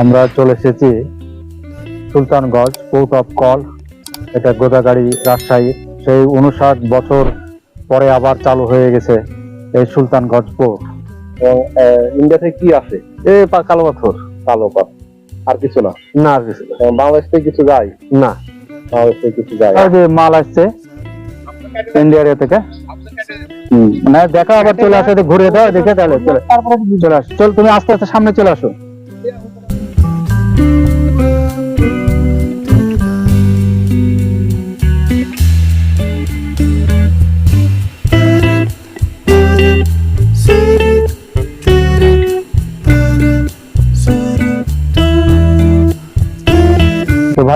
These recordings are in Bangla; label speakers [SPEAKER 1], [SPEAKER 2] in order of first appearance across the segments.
[SPEAKER 1] আমরা চলে এসেছি সুলতানগঞ্জ পোর্ট অফ কল এটা গোদাগাড়ি রাজশাহী। সেই উনষাট বছর পরে আবার চালু হয়ে গেছে এই সুলতানগঞ্জ পোর্ট
[SPEAKER 2] এবং আহ, ইন্ডিয়া কি
[SPEAKER 1] আছে? এ কালো পাথর।
[SPEAKER 2] কালো পাত আর কিছু না?
[SPEAKER 1] না আর কিছু না।
[SPEAKER 2] বাংলাদেশ থেকে কিছু যায়?
[SPEAKER 1] না।
[SPEAKER 2] বাংলাদেশ থেকে কিছু যায়
[SPEAKER 1] যে মাল আসছে ইন্ডিয়ার থেকে। মানে দেখা আবার চলে আসে ঘুরে দাও দেখে তাহলে চলে চলে আসো চল তুমি আস্তে আস্তে সামনে চলে আসো।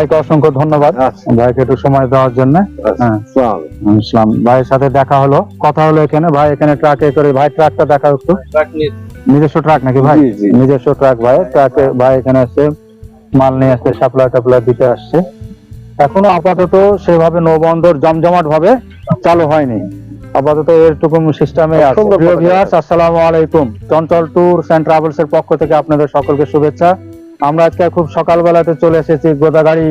[SPEAKER 1] ভাইকে অসংখ্য ধন্যবাদ।
[SPEAKER 2] আচ্ছা।
[SPEAKER 1] ভাইকে একটু সময় দেওয়ার জন্য। হ্যাঁ। ইসলাম ভাইয়ের সাথে দেখা হলো। কথা হলো এখানে। ভাই এখানে ট্রাকে করে ভাই ট্রাকটা দেখা একটু। নিজস্ব ট্রাক নাকি ভাই। নিজস্ব ট্রাক ভাই। ট্রাকে ভাই এখানে আসছে মাল নিয়ে আসছে সাপ্লাই টাপ্লাই দিতে আসছে। এখনও আপাতত সেভাবে নৌবন্দর জমজমাট ভাবে চালু হয়নি। আপাতত এরটুকু সিস্টেমে আছে। আসসালামু আলাইকুম। চঞ্চল ট্যুরস এন্ড ট্রাভেলস এর পক্ষ থেকে আপনাদের সকলকে শুভেচ্ছা। আমরা আজকে খুব সকালবেলাতে চলে এসেছি গোদাগাড়ি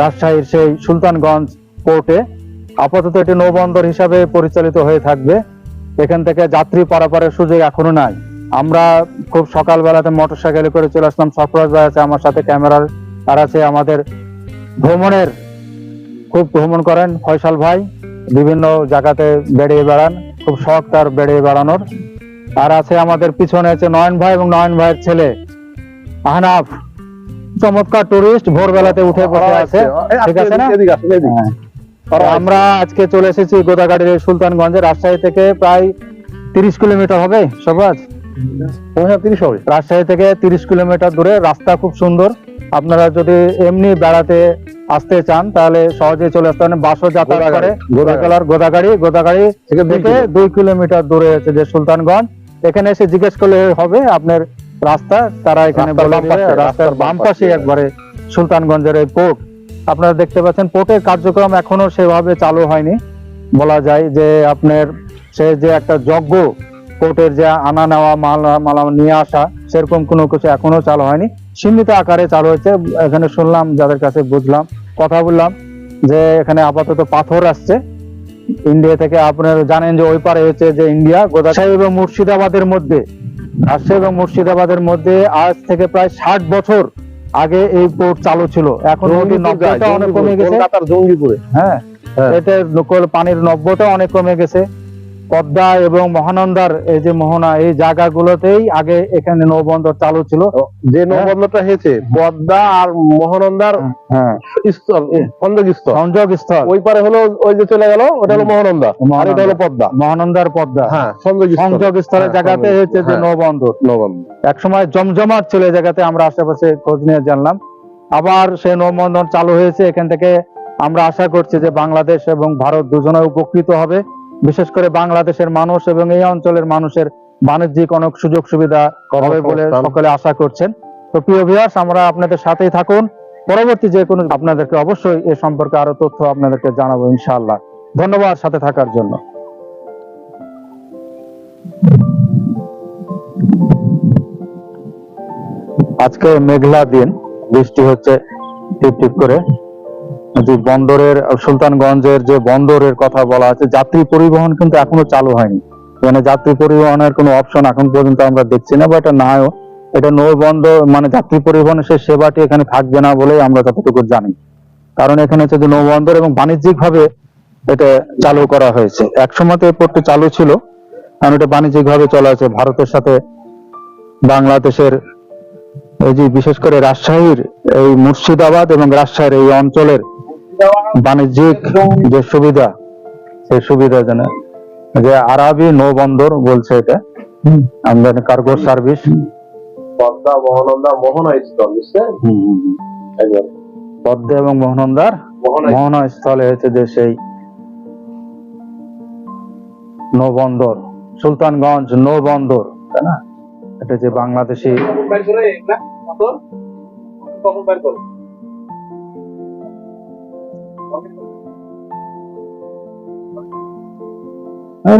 [SPEAKER 1] রাজশাহীর সেই সুলতানগঞ্জ পোর্টে আপাতত এটি নৌবন্দর হিসাবে পরিচালিত হয়ে থাকবে। এখান থেকে যাত্রী পারাপারের সুযোগ এখনও নাই। আমরা খুব সকালবেলাতে মোটর সাইকেলে করে চলে আসলাম। সফরাজ ভাই আছে আমার সাথে, ক্যামেরার আর আছে আমাদের। ভ্রমণের খুব ভ্রমণ করেন ফয়সাল ভাই। বিভিন্ন জায়গাতে বেড়িয়ে বেড়ান। খুব শখ তার বেড়িয়ে বেড়ানোর। আর আছে আমাদের পিছনে আছে নয়ন ভাই এবং নয়ন ভাইয়ের ছেলে, আহনাফ। চমৎকার টুরিস্ট ভোরবেলাতে উঠে বসে আছে। ঠিক আছে না। হ্যাঁ। আমরা আজকে চলে এসেছি গোদাগাড়ির সুলতানগঞ্জে রাজশাহী থেকে প্রায় তিরিশ কিলোমিটার হবে সবাজ? রাজশাহী থেকে তিরিশ কিলোমিটার দূরে রাস্তা খুব সুন্দর। আপনারা যদি এমনি বেড়াতে আসতে চান তাহলে সহজে চলে আসতে পারেন। বাসও যাতায়াত করে। গোদাগাড়ার গোদাগাড়ি গোদাগাড়ি
[SPEAKER 2] থেকে দুই
[SPEAKER 1] থেকে দুই কিলোমিটার দূরে আছে যে সুলতানগঞ্জ। এখানে এসে জিজ্ঞেস করলে হবে আপনার রাস্তা তারা এখানে
[SPEAKER 2] রাস্তার
[SPEAKER 1] বলে
[SPEAKER 2] বাম
[SPEAKER 1] দিবে
[SPEAKER 2] পাশে,
[SPEAKER 1] রাস্তার বাম। একবারে সুলতানগঞ্জের এই পোর্ট। আপনারা দেখতে পাচ্ছেন পোর্টের কার্যক্রম এখনও সেভাবে চালু হয়নি। বলা যায় যে আপনার সে যে একটা যজ্ঞ পোর্টের যে আনা নেওয়া মাল মাল নিয়ে আসা সেরকম কোনো কিছু এখনও চালু হয়নি। সীমিত আকারে চালু হয়েছে এখানে শুনলাম যাদের কাছে বুঝলাম কথা বললাম যে এখানে আপাতত পাথর আসছে। ইন্ডিয়া থেকে আপনারা জানেন যে ওই পারে হচ্ছে যে ইন্ডিয়া গোদাসাহী এবং মুর্শিদাবাদের মধ্যে। রাজশাহী এবং মুর্শিদাবাদের মধ্যে আজ থেকে প্রায় ষাট বছর আগে এই পোর্ট চালু ছিল। এখন নদীর নব্বইটা অনেক কমে গেছে।
[SPEAKER 2] কলকাতার জঙ্গিপুরে।
[SPEAKER 1] হ্যাঁ এটা পানির নব্যতা অনেক কমে গেছে। পদ্মা এবং মহানন্দার এই যে মোহনা এই জায়গাগুলোতেই আগে এখানে নৌবন্দর চালু ছিল।
[SPEAKER 2] যে নৌবন্দরটা হয়েছে পদ্মা আর মহানন্দার
[SPEAKER 1] হ্যাঁ।
[SPEAKER 2] স্থল সংযোগ স্থল
[SPEAKER 1] সংযোগ স্থল।
[SPEAKER 2] ওই পারে হলো ওই যে চলে গেল ওটা হলো মহানন্দা আর এটা হলো পদ্মা।
[SPEAKER 1] মহানন্দার পদ্মা।
[SPEAKER 2] হ্যাঁ সংযোগ
[SPEAKER 1] সংযোগ স্থলের
[SPEAKER 2] হ্যাঁ,
[SPEAKER 1] জায়গাতে হচ্ছে যে
[SPEAKER 2] হ্যাঁ।
[SPEAKER 1] নৌবন্দর।
[SPEAKER 2] নৌবন্দর।
[SPEAKER 1] এক সময় জমজমাট ছিল এই জায়গাতে আমরা আশেপাশে খোঁজ নিয়ে জানলাম। আবার সে নৌবন্দর চালু হয়েছে এখান থেকে আমরা আশা করছি যে বাংলাদেশ এবং ভারত দুজনে উপকৃত হবে। বিশেষ করে বাংলাদেশের মানুষ এবং এই অঞ্চলের মানুষের বাণিজ্যিক অনেক সুযোগ সুবিধা হবে বলে সকলে আশা করছেন। তো প্রিয় ভিউয়ার্স আমরা আপনাদের সাথেই থাকুন। পরবর্তী যে কোনো আপনাদেরকে অবশ্যই এ সম্পর্কে আরও তথ্য আপনাদেরকে জানাব ইনশাআল্লাহ। ধন্যবাদ সাথে থাকার জন্য। আজকে মেঘলা দিন বৃষ্টি হচ্ছে টিপ টিপ করে। যে বন্দরের, সুলতানগঞ্জের যে বন্দরের কথা বলা আছে, যাত্রী পরিবহন কিন্তু এখনও চালু হয়নি। মানে যাত্রী পরিবহনের কোনো অপশন এখন পর্যন্ত আমরা দেখছি না বা এটা নাও এটা নৌ বন্দর মানে যাত্রী পরিবহনের সে সেবাটি এখানে থাকবে না বলেই আমরা যতটুকু জানি। কারণ এখানে হচ্ছে যে নৌবন্দর এবং বাণিজ্যিক ভাবে এটা চালু করা হয়েছে। একসময় তো এই পোর্টটি চালু ছিল, কারণ এটা বাণিজ্যিক ভাবে চলা আছে। ভারতের সাথে বাংলাদেশের এই যে বিশেষ করে রাজশাহীর এই মুর্শিদাবাদ এবং রাজশাহীর এই অঞ্চলের বাণিজ্যিক যে সুবিধা সেই সুবিধা যেন যে আরবি নৌবন্দর বলছে এটা। আমদানি কার্গো সার্ভিস।
[SPEAKER 2] পদ্মা মহানন্দা মোহনা স্থল বুঝছেন
[SPEAKER 1] পদ্মা এবং মোহনন্দার
[SPEAKER 2] মোহনা
[SPEAKER 1] মোহনা স্থলে হচ্ছে যে সেই নৌবন্দর সুলতানগঞ্জ নৌবন্দর তাই না? এটা যে বাংলাদেশি আরে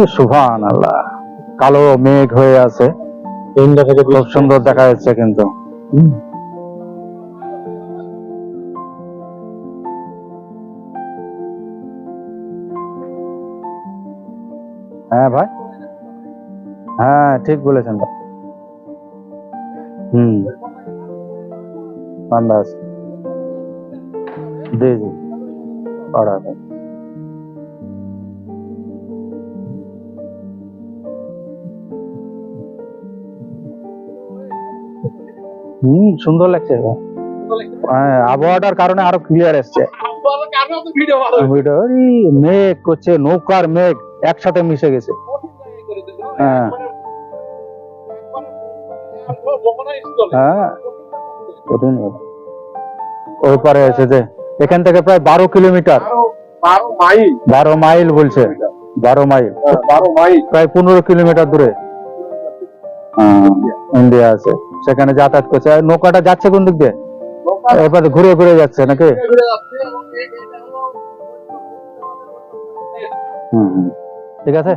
[SPEAKER 1] সুভান আল্লাহ। কালো মেঘ হয়ে আছে। খুব সুন্দর দেখা যাচ্ছে কিন্তু। হ্যাঁ ভাই? হ্যাঁ ঠিক বলেছেন ভাই। হুম। আন্দাজ জি জি। করা। হুম সুন্দর লাগছে হ্যাঁ আবহাওয়াটার কারণে আরও ক্লিয়ার এসছে। মেঘ করছে নৌকার মেঘ একসাথে মিশে গেছে। হ্যাঁ। হ্যাঁ। কঠিন ব্যাপার। ওই পারে আছে যে এখান থেকে প্রায় বারো কিলোমিটার।
[SPEAKER 2] বারো মাইল।
[SPEAKER 1] বারো মাইল বলছে। বারো মাইল।
[SPEAKER 2] বারো মাইল।
[SPEAKER 1] প্রায় পনেরো কিলোমিটার দূরে। ইন্ডিয়া আছে। সেখানে যাতায়াত করছে। আর নৌকাটা যাচ্ছে কোন দিক দিয়ে? এবারে ঘুরে ঘুরে যাচ্ছে নাকি। ঠিক আছে?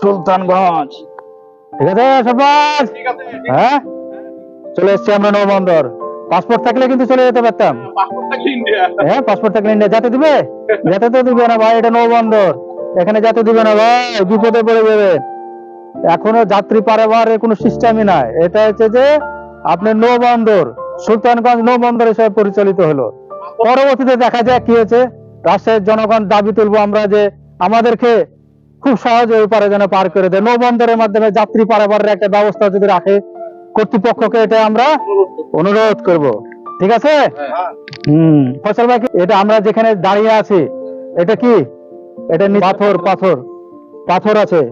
[SPEAKER 1] সুলতানগঞ্জ। ঠিক আছে সবাই হ্যাঁ? চলে এসছি আমরা নৌবন্দর। পাসপোর্ট থাকলে কিন্তু চলে যেতে পারতাম। হ্যাঁ পাসপোর্ট থাকলে ইন্ডিয়া যেতে দিবে? যেতে তো দিবে না ভাই এটা নৌবন্দর এখানে যেতে দিবে না ভাই বিপদে পড়ে যাবে। এখনও যাত্রী পারাবারের কোনো সিস্টেমই নাই। এটা হচ্ছে যে আপনার নৌবন্দর সুলতানগঞ্জ নৌবন্দর হিসেবে পরিচালিত হলো। পরবর্তীতে দেখা যায় কি হয়েছে রাজশাহীর জনগণ দাবি তুলবো আমরা যে আমাদেরকে খুব সহজে ওই পারে যেন পার করে দেয়। নৌবন্দরের মাধ্যমে যাত্রী পারাবারের একটা ব্যবস্থা যদি রাখে কর্তৃপক্ষকে এটা আমরা অনুরোধ করব। ঠিক আছে? হুম। ফসল ভাই এটা আমরা যেখানে দাঁড়িয়ে আছি এটা কি? এটা পাথর পাথর। পাথর আছে।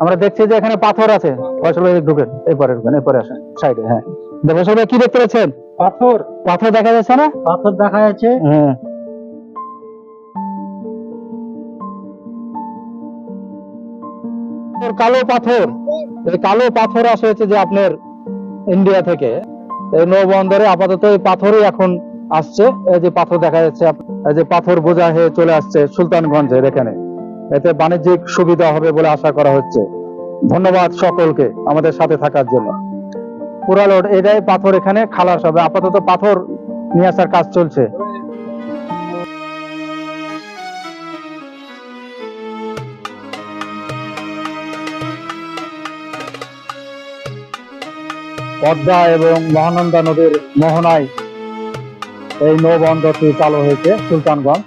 [SPEAKER 1] আমরা দেখছি যে এখানে পাথর আছে। ফসল ভাই ঢুকেন। এরপরে ঢুকেন এরপরে আসেন। সাইডে হ্যাঁ। ফসল ভাই কি দেখতে পাচ্ছেন? পাথর। পাথর দেখা যাচ্ছে না?
[SPEAKER 3] পাথর দেখা যাচ্ছে।
[SPEAKER 1] হ্যাঁ। কালো পাথর। এই কালো পাথর আসে হচ্ছে যে আপনার ইন্ডিয়া থেকে। নৌবন্দরে আপাতত এই পাথরই এখন আসছে। এই যে পাথর দেখা যাচ্ছে যে পাথর বোঝা হয়ে চলে আসছে সুলতানগঞ্জের এখানে। এতে বাণিজ্যিক সুবিধা হবে বলে আশা করা হচ্ছে। ধন্যবাদ সকলকে আমাদের সাথে থাকার জন্য। পুরালোড এটাই পাথর এখানে খালাস হবে। আপাতত পাথর নিয়ে আসার কাজ চলছে। পদ্মা এবং মহানন্দা নদীর মোহনায় এই নৌবন্দরটি চালু হয়েছে, সুলতানগঞ্জ।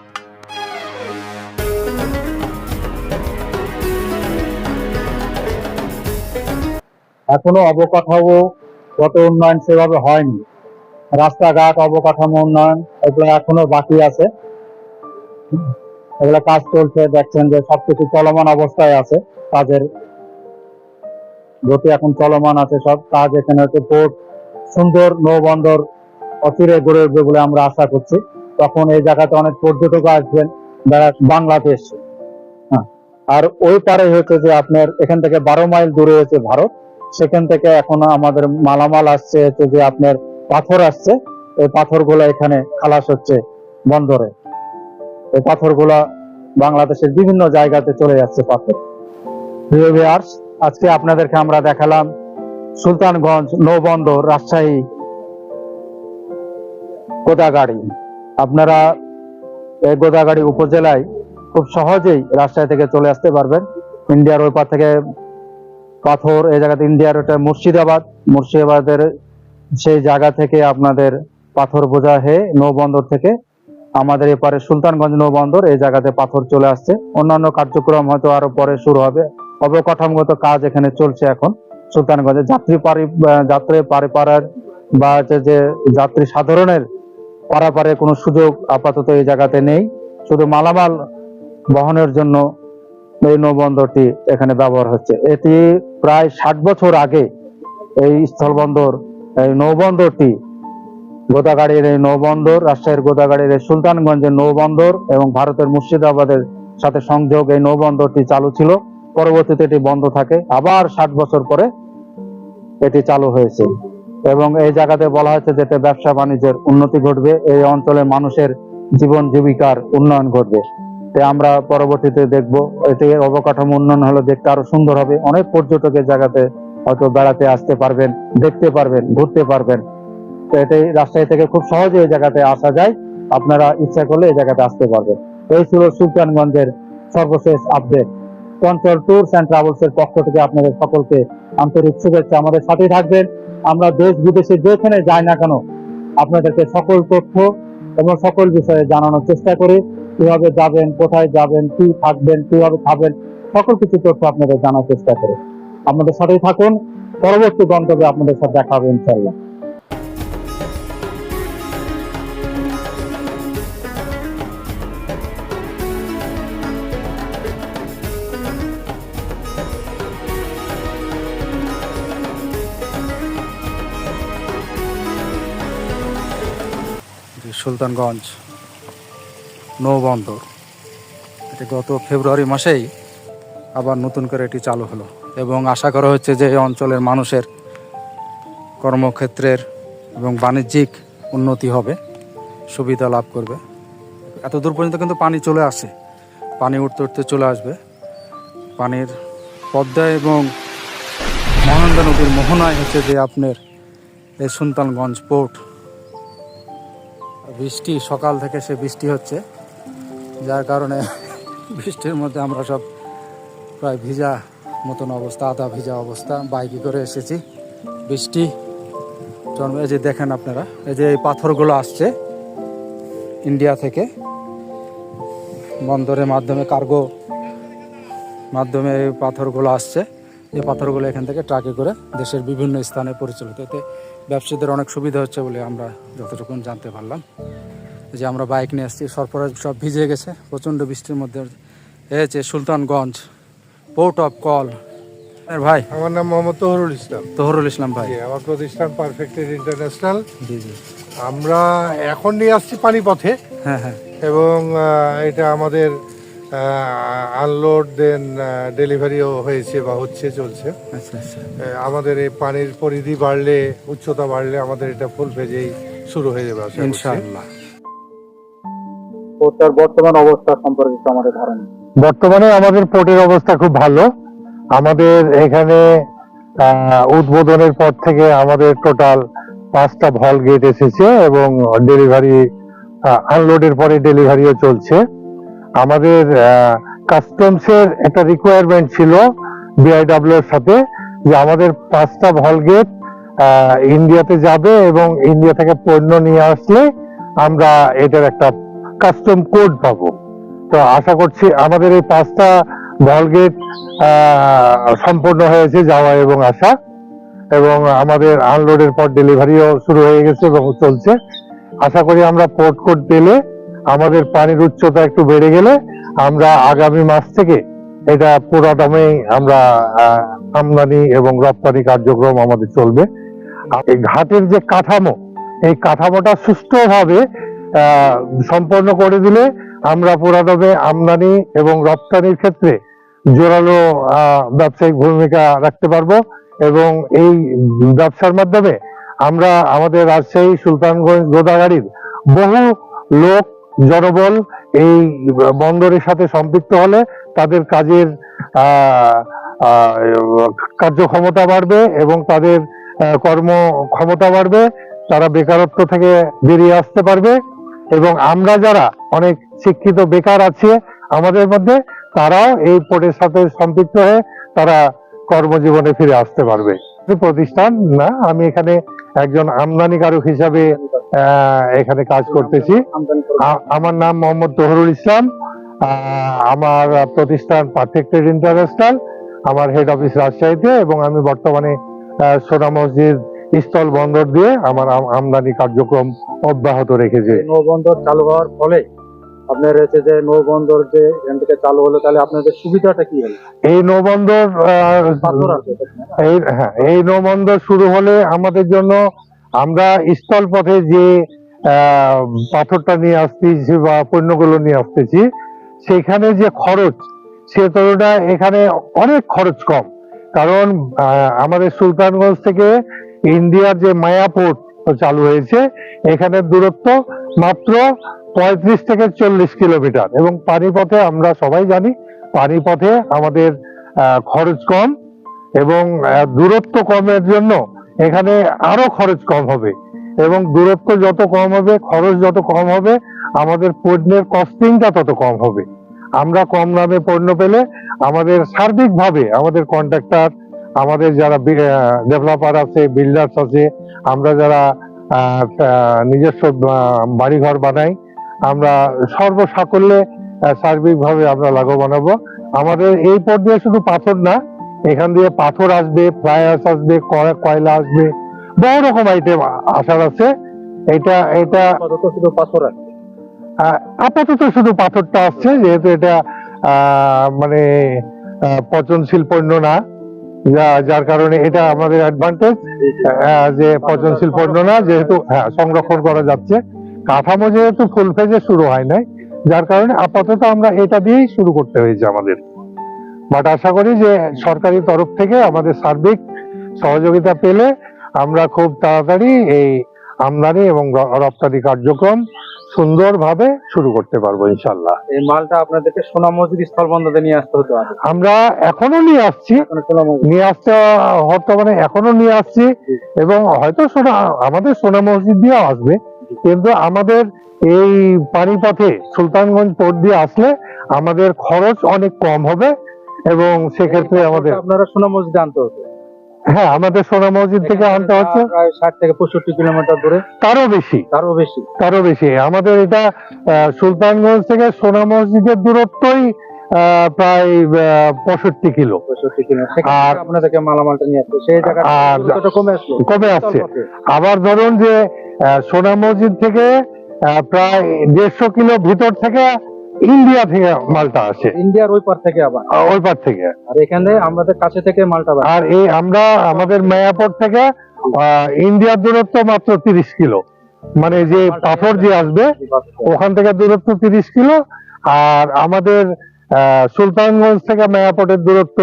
[SPEAKER 1] এখনও অবকাঠামো গত উন্নয়ন সেভাবে হয়নি। রাস্তাঘাট অবকাঠামো উন্নয়ন এগুলো এখনও বাকি আছে। এগুলো কাজ চলছে, দেখছেন যে সবকিছু চলমান অবস্থায় আছে, কাজের গতি এখন চলমান আছে সব কাজ এখানে হচ্ছে পোর্ট সুন্দর নৌবন্দর, অচিরে গড়ে উঠবে বলে আমরা আশা করছি। তখন এই জায়গাতে অনেক পর্যটক আসবেন, যারা বাংলাদেশ। হ্যাঁ। আর ওই পারে হচ্ছে যে আপনার এখান থেকে বারো মাইল দূরে হচ্ছে ভারত। সেখান থেকে এখন আমাদের মালামাল আসছে হচ্ছে যে আপনার পাথর আসছে। এই পাথরগুলো এখানে খালাস হচ্ছে বন্দরে। এই পাথরগুলা বাংলাদেশের বিভিন্ন জায়গাতে চলে যাচ্ছে পাথর। প্রিয় আজকে আপনাদেরকে আমরা দেখালাম সুলতানগঞ্জ নৌবন্দর রাজশাহী গোদাগাড়ি। আপনারা এই গোদাগাড়ি উপজেলায় খুব সহজেই রাজশাহী থেকে চলে আসতে পারবেন। ইন্ডিয়ার ওই থেকে পাথর, এই জায়গাতে ইন্ডিয়ার ওটা মুর্শিদাবাদ। মুর্শিদাবাদের সেই জায়গা থেকে আপনাদের পাথর বোঝা হয়ে নৌবন্দর থেকে। আমাদের এপারে সুলতানগঞ্জ নৌবন্দর, এই জায়গাতে পাথর চলে আসছে। অন্যান্য কার্যক্রম হয়তো আরও পরে শুরু হবে। অবকাঠামোগত কাজ এখানে চলছে এখন। সুলতানগঞ্জে যাত্রী পারি যাত্রী পারে পাড়ার বা যে যাত্রী সাধারণের পারাপারে কোনো সুযোগ আপাতত এই জায়গাতে নেই। শুধু মালামাল বহনের জন্য এই নৌবন্দরটি এখানে ব্যবহার হচ্ছে। এটি প্রায় ষাট বছর আগে এই স্থলবন্দর, এই নৌবন্দরটি গোদাগাড়ির এই নৌবন্দর, রাজশাহীর গোদাগাড়ির এই সুলতানগঞ্জের নৌবন্দর এবং ভারতের মুর্শিদাবাদের সাথে সংযোগ এই নৌবন্দরটি চালু ছিল। পরবর্তীতে এটি বন্ধ থাকে। আবার ষাট বছর পরে এটি চালু হয়েছে। এবং এই জায়গাতে বলা হয়েছে যে ব্যবসা বাণিজ্যের উন্নতি ঘটবে, এই অঞ্চলের মানুষের জীবন জীবিকার উন্নয়ন ঘটবে। তাই আমরা পরবর্তীতে দেখব, এতে অবকাঠামো উন্নয়ন হলে দেখতে আরও সুন্দর হবে। অনেক পর্যটকের জায়গাতে হয়তো বেড়াতে আসতে পারবেন, দেখতে পারবেন, ঘুরতে পারবেন। তো এটাই রাজশাহী থেকে খুব সহজে এই জায়গাতে আসা যায়। আপনারা ইচ্ছা করলে এই জায়গাতে আসতে পারবেন। এই ছিল সুলতানগঞ্জের সর্বশেষ update Chanchal tours and travels এর পক্ষ থেকে আপনাদের সকলকে আন্তরিক শুভেচ্ছা। আমাদের সাথেই থাকবেন। আমরা দেশ, বিদেশে যেখানে যাই না কেন, আপনাদেরকে সকল তথ্য এবং সকল বিষয়ে জানানোর চেষ্টা করি। কীভাবে যাবেন, কোথায় যাবেন, কি থাকবেন, কীভাবে খাবেন, সকল কিছু তথ্য আপনাদের জানার চেষ্টা করি। আপনাদের সাথেই থাকুন। পরবর্তী গন্তব্যে আপনাদের সাথে দেখা হবে ইনশাল্লাহ
[SPEAKER 3] সুলতানগঞ্জ, নৌবন্দর। এটি গত ফেব্রুয়ারি মাসেই আবার নতুন করে এটি চালু হলো এবং আশা করা হচ্ছে যে এই অঞ্চলের মানুষের কর্মক্ষেত্রের এবং বাণিজ্যিক উন্নতি হবে, সুবিধা লাভ করবে। এত দূর পর্যন্ত কিন্তু পানি চলে আসে। পানি উঠতে উঠতে চলে আসবে। পানির পদ্মা এবং মহানন্দা নদীর মোহনায় হচ্ছে যে আপনার এই সুলতানগঞ্জ পোর্ট। বৃষ্টি, সকাল থেকে সে বৃষ্টি হচ্ছে। যার কারণে বৃষ্টির মধ্যে আমরা সব প্রায় ভিজা মতন অবস্থা, আধা ভিজা অবস্থা। বাইকে করে এসেছি। বৃষ্টি জন্ম এই যে দেখেন আপনারা, এই যে এই পাথরগুলো আসছে ইন্ডিয়া থেকে। বন্দরের মাধ্যমে, কার্গো মাধ্যমে এই পাথরগুলো আসছে। এই পাথরগুলো এখান থেকে ট্রাকে করে দেশের বিভিন্ন স্থানে পরিচালিত এতে ব্যবসায়ীদের অনেক সুবিধা হচ্ছে বলে আমরা যতটুকু জানতে পারলাম। যে আমরা বাইক নিয়ে আসছি সরফরাজ সব ভিজে গেছে প্রচণ্ড বৃষ্টির মধ্যে। এ সুলতানগঞ্জ পোর্ট অফ কল ভাই
[SPEAKER 2] আমার নাম মোহাম্মদ তহরুল ইসলাম।
[SPEAKER 3] তহরুল ইসলাম ভাই।
[SPEAKER 2] আমার প্রতিষ্ঠান পারফেক্টেড ইন্টারন্যাশনাল
[SPEAKER 3] জি জি।
[SPEAKER 2] আমরা এখন নিয়ে আসছি পানিপথে
[SPEAKER 3] হ্যাঁ হ্যাঁ।
[SPEAKER 2] এবং এটা আমাদের আনলোড দেন ডেলিভারিও হয়েছে বা হচ্ছে চলছে।
[SPEAKER 3] আচ্ছা আচ্ছা।
[SPEAKER 2] আমাদের এই পানির পরিধি বাড়লে উচ্চতা বাড়লে আমাদের এটা ফুল ফেজেই শুরু হয়ে যাবে
[SPEAKER 3] ইনশাআল্লাহ।
[SPEAKER 1] পোর্টার বর্তমান অবস্থা সম্পর্কে আমাদের ধারণা
[SPEAKER 4] বর্তমানে আমাদের পোর্টের অবস্থা খুব ভালো। আমাদের এখানে উদ্বোধনের পর থেকে আমাদের টোটাল পাঁচটা ভল গেট এসেছে এবং ডেলিভারি আনলোডের পরে ডেলিভারিও চলছে। আমাদের কাস্টমসের একটা রিকোয়ারমেন্ট ছিল বিআইডব্লিউ এর সাথে যে আমাদের পাঁচটা ভল গেট ইন্ডিয়াতে যাবে এবং ইন্ডিয়া থেকে পণ্য নিয়ে আসলে আমরা এটার একটা কাস্টম কোড পাবো। তো আশা করছি আমাদের এই পাঁচটা বলগেট সম্পূর্ণ হয়েছে যাওয়া এবং আসা এবং আমাদের আনলোডের পর ডেলিভারিও শুরু হয়ে গেছে এবং চলছে। আশা করি আমরা পোর্ট কোড পেলে আমাদের পানির উচ্চতা একটু বেড়ে গেলে আমরা আগামী মাস থেকে এটা পুরো দামেই আমরা আমদানি এবং রপ্তানি কার্যক্রম আমাদের চলবে। এই ঘাটের যে কাঠামো এই কাঠামোটা আহ, সম্পন্ন করে দিলে আমরা পুরাদমে আমদানি এবং রপ্তানির ক্ষেত্রে জোরালো ব্যবসায়িক ভূমিকা রাখতে পারব এবং এই ব্যবসার মাধ্যমে আমরা আমাদের রাজশাহী সুলতানগঞ্জ গোদাগাড়ির বহু লোক জনবল এই বন্দরের সাথে সম্পৃক্ত হলে তাদের কাজের কার্যক্ষমতা বাড়বে এবং তাদের কর্ম ক্ষমতা বাড়বে, তারা বেকারত্ব থেকে বেরিয়ে আসতে পারবে এবং আমরা যারা অনেক শিক্ষিত বেকার আছে আমাদের মধ্যে, তারাও এই পোর্টের সাথে সম্পৃক্ত হয়ে তারা কর্মজীবনে ফিরে আসতে পারবে। প্রতিষ্ঠান না, আমি এখানে একজন আমদানিকারক হিসাবে এখানে কাজ করতেছি। আমার নাম মোহাম্মদ তহরুল ইসলাম। আমার প্রতিষ্ঠান পারফেক্টেড ইন্টারন্যাশনাল আমার হেড অফিস রাজশাহীতে এবং আমি বর্তমানে সোনা মসজিদ স্থল বন্দর দিয়ে আমার আম- আমদানি কার্যক্রম অব্যাহত রেখেছে।
[SPEAKER 1] নৌবন্দর চালু হওয়ার ফলে আপনার রয়েছে যে নৌবন্দর যে এখান থেকে চালু হলো তাহলে আপনাদের সুবিধাটা কি হলো
[SPEAKER 4] এই নৌবন্দর এই হ্যাঁ এই নৌবন্দর শুরু হলে আমাদের জন্য আমরা স্থল পথে যে পাথরটা নিয়ে আসতেছি বা পণ্যগুলো নিয়ে আসতেছি, সেখানে যে খরচ, সে তুলনায় এখানে অনেক খরচ কম। কারণ আমাদের সুলতানগঞ্জ থেকে ইন্ডিয়ার যে মায়া পোর্ট চালু হয়েছে এখানের দূরত্ব মাত্র পঁয়ত্রিশ থেকে চল্লিশ কিলোমিটার। এবং পানিপথে আমরা সবাই জানি, পানিপথে আমাদের খরচ কম এবং দূরত্ব কমের জন্য এখানে আরও খরচ কম হবে এবং দূরত্ব যত কম হবে, খরচ যত কম হবে, আমাদের পণ্যের কস্টিংটা তত কম হবে। আমরা কম দামে পণ্য পেলে আমাদের সার্বিকভাবে আমাদের কন্ট্রাক্টর আমাদের যারা ডেভেলপার আছে বিল্ডার্স আছে, আমরা যারা নিজস্ব বাড়িঘর বানাই, আমরা সর্বসাকল্যে সার্বিকভাবে আমরা লাভবান হব আমাদের এই পথ দিয়ে শুধু পাথর না এখান দিয়ে পাথর আসবে ফ্লায়ার্স আসবে কয়লা আসবে বহু রকম আইটেম আসার আছে। এটা এটা
[SPEAKER 1] শুধু পাথর আছে।
[SPEAKER 4] আপাতত শুধু পাথরটা আসছে যেহেতু এটা মানে পচনশীল পণ্য না। যা- যার কারণে এটা আমাদের অ্যাডভান্টেজ যে পচনশীল পণ্য না যেহেতু হ্যাঁ সংরক্ষণ করা যাচ্ছে। কাঠামো যেহেতু ফুল ফেজে শুরু হয় নাই যার কারণে আপাতত আমরা এটা দিয়েই শুরু করতে হয়েছে আমাদের। বাট আশা করি যে সরকারি তরফ থেকে আমাদের সার্বিক সহযোগিতা পেলে আমরা খুব তাড়াতাড়ি এই আমদানি এবং রপ্তানি কার্যক্রম সুন্দরভাবে শুরু করতে পারব ইনশাল্লাহ
[SPEAKER 1] এই মালটা আপনাদেরকে সোনা মজুরি স্থলবন্দরে নিয়ে আসতে হতো
[SPEAKER 4] আমরা এখনও নিয়ে আসছি। নিয়ে আসতে হতো মানে এখনও নিয়ে আসছি এবং হয়তো সোনা আমাদের সোনা মসজিদ দিয়েও আসবে। কিন্তু আমাদের এই পানিপথে সুলতানগঞ্জ পোর্ট দিয়ে আসলে আমাদের খরচ অনেক কম হবে। এবং সেক্ষেত্রে আমাদের
[SPEAKER 1] আপনারা সোনা মসজিদে আনতে হতো
[SPEAKER 4] হ্যাঁ আমাদের সোনা মসজিদ থেকে আনতে হচ্ছে।
[SPEAKER 1] প্রায় ষাট থেকে পঁয়ষট্টি কিলোমিটার দূরে।
[SPEAKER 4] তারও বেশি।
[SPEAKER 1] তারও বেশি।
[SPEAKER 4] তারও বেশি। আমাদের এটা সুলতানগঞ্জ থেকে সোনা মসজিদের দূরত্বই প্রায় পঁয়ষট্টি কিলো। আর-
[SPEAKER 1] আপনাদেরকে মালামালটা নিয়ে আসতো সেই জায়গাটা
[SPEAKER 4] আর-
[SPEAKER 1] কমে আসলো।
[SPEAKER 4] কমে আসছে। আবার ধরুন যে সোনা মসজিদ থেকে প্রায় দেড়শো কিলো ভিতর থেকে ইন্ডিয়া থেকে মালটা আসে।
[SPEAKER 1] ইন্ডিয়ার ওই পার থেকে আবার?
[SPEAKER 4] ওই পার থেকে।
[SPEAKER 1] আর এখানে আমাদের কাছে থেকে মালটা
[SPEAKER 4] আর এই আমরা আমাদের মায়াপুর থেকে ইন্ডিয়ার দূরত্ব মাত্র তিরিশ কিলো। মানে যে পাথর যে আসবে ওখান থেকে দূরত্ব তিরিশ কিলো। আর আমাদের আহ, সুলতানগঞ্জ থেকে মায়াপটের দূরত্ব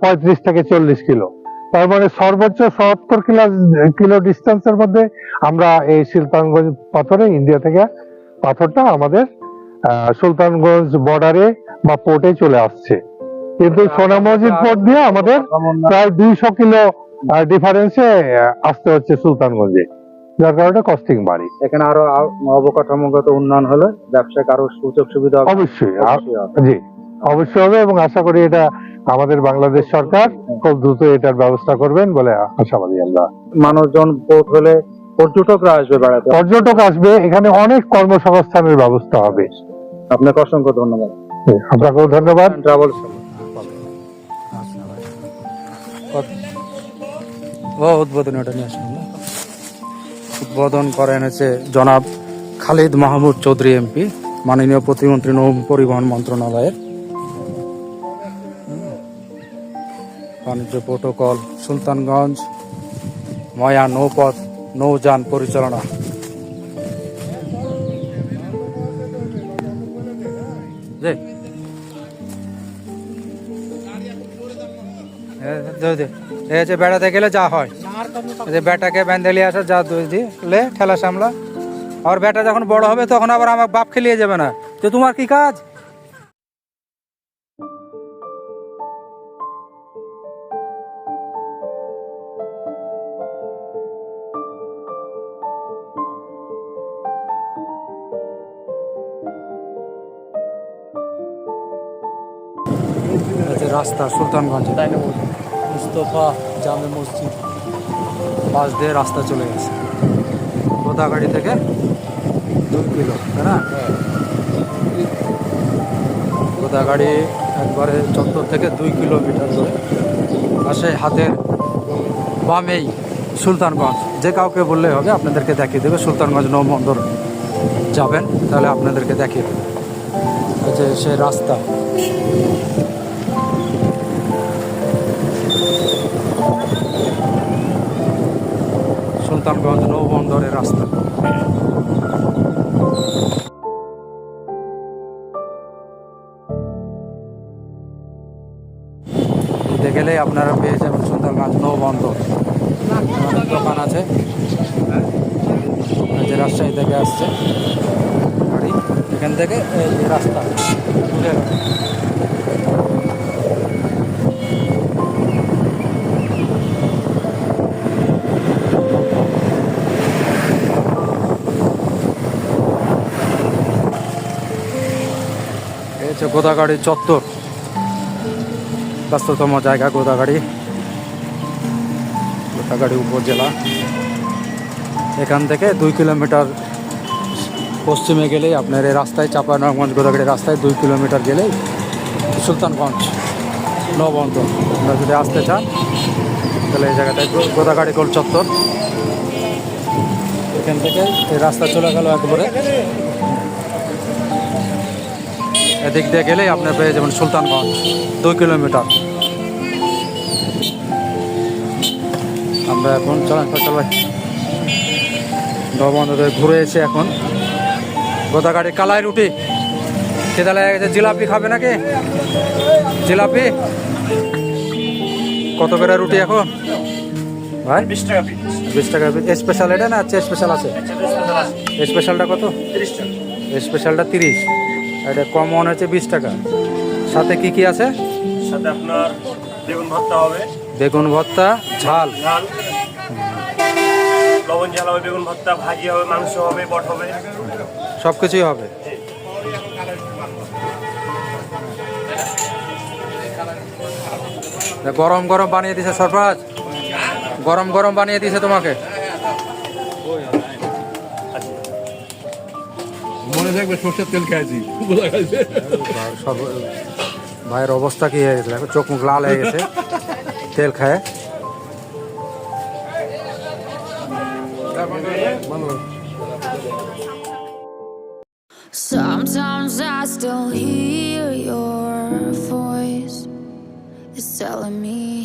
[SPEAKER 4] পঁয়ত্রিশ থেকে চল্লিশ কিলো। তার মানে সর্বোচ্চ সত্তর কিলো কিলো ডিস্টেন্সের মধ্যে আমরা এই সুলতানগঞ্জ পাথরে ইন্ডিয়া থেকে পাথরটা আমাদের সুলতানগঞ্জ বর্ডারে বা পোর্টে চলে আসছে। কিন্তু সোনা মসজিদ পোর্ট দিয়ে আমাদের প্রায় দুইশো কিলো ডিফারেন্সে আসতে হচ্ছে সুলতানগঞ্জে। যার কারণে কস্টিং বাড়ি।
[SPEAKER 1] এখানে আরও অবকাঠামোগত উন্নয়ন হলে আরও সুযোগ সুবিধা
[SPEAKER 4] অবশ্যই। জি অবশ্যই হবে এবং আশা করি এটা আমাদের বাংলাদেশ সরকার খুব দ্রুত এটার ব্যবস্থা করবেন বলে আশাবাদী আমরা।
[SPEAKER 1] মানুষজন পোর্ট হলে পর্যটকরা আসবে বেড়াতে।
[SPEAKER 4] পর্যটক আসবে এখানে অনেক কর্মসংস্থানের ব্যবস্থা হবে।
[SPEAKER 1] আপনাকে অসংখ্য ধন্যবাদ।
[SPEAKER 4] আপনাকেও ধন্যবাদ।
[SPEAKER 1] ট্রাভেলস ও উদ্বোধন ওটা নিয়ে আসলাম উদ্বোধন করেন হচ্ছে জনাব খালিদ মাহমুদ চৌধুরী এমপি মাননীয় প্রতিমন্ত্রী নৌ পরিবহন মন্ত্রণালয়ের। বাণিজ্য প্রোটোকল সুলতানগঞ্জ ময়া নৌপথ নৌযান পরিচালনা। যে এই যে বেড়াতে গেলে যা হয়। যে বেটাকে বেঁধে নিয়ে আসা, যা লে, ঠেলা সামলা। আর বেটা যখন বড় হবে, তখন আবার আমার বাপ খেলিয়ে যাবে না। তো তোমার কি কাজ? রাস্তা সুলতানগঞ্জে। মুস্তফা জামে মসজিদ। পাশ দিয়ে রাস্তা চলে গেছে। গোদাগাড়ি থেকে? দু কিলো তাই না? গোদাগাড়ি একবারে চত্বর থেকে দুই কিলোমিটার দূরে। পাশে হাতের বামেই সুলতানগঞ্জ। যে কাউকে বললেই হবে আপনাদেরকে দেখিয়ে দেবে সুলতানগঞ্জ নৌবন্দর যাবেন তাহলে আপনাদেরকে দেখিয়ে দেবে। যে সে রাস্তা। সুলতানগঞ্জ নৌবন্দরের রাস্তা। এতে গেলেই আপনারা পেয়ে যাবেন সুলতানগঞ্জ নৌবন্দর। দোকান আছে। যে রাজশাহী থেকে আসছে। গাড়ি। এখান থেকে এই রাস্তা। গোদাগাড়ি চত্বর। ব্যস্ততম জায়গা গোদাগাড়ি। গোদাগাড়ি উপজেলা। এখান থেকে দুই কিলোমিটার পশ্চিমে গেলেই আপনার এই রাস্তায় চাপানগঞ্জ গোদাগাড়ি রাস্তায় দুই কিলোমিটার গেলেই সুলতানগঞ্জ নবন্দর আপনারা যদি আসতে চান, তাহলে এই জায়গাটায় গোদাগাড়ি গোল চত্বর। এখান থেকে এই রাস্তা চলে গেল একবারে এদিক দিয়ে গেলেই আপনার পেয়ে যাবেন সুলতানগঞ্জ দুই কিলোমিটার। আমরা এখন চলেন চল ভাই। ঘুরে এসে এখন গোদাগাড়ি কালাই রুটি। খেতে লেগে গেছে জিলাপি খাবে নাকি? জিলাপি? কত করে রুটি এখন? ভাই?
[SPEAKER 5] বিশ টাকা
[SPEAKER 1] বিশ টাকা স্পেশাল এটা না আচ্ছা স্পেশাল আছে। স্পেশালটা কত? স্পেশালটা তিরিশ। এটা কম মনে হচ্ছে বিশ টাকা। সাথে কি কি আছে?
[SPEAKER 5] সাথে আপনার বেগুন ভর্তা হবে।
[SPEAKER 1] বেগুন ভর্তা ঝাল।
[SPEAKER 5] ঝাল। লবণ ঝাল হবে বেগুন ভর্তা ভাজি হবে মাংস হবে বট হবে।
[SPEAKER 1] সব কিছুই হবে। গরম গরম বানিয়ে দিছে সরফরাজ? গরম গরম বানিয়ে দিছে তোমাকে?
[SPEAKER 4] মনে থাকবে সর্ষের তেল খাইছি
[SPEAKER 1] ভাইয়ের অবস্থা কি হয়ে গেছে চোখ মুখ লাল হয়ে গেছে তেল খায়
[SPEAKER 6] Sometimes I still hear your voice. It's telling me.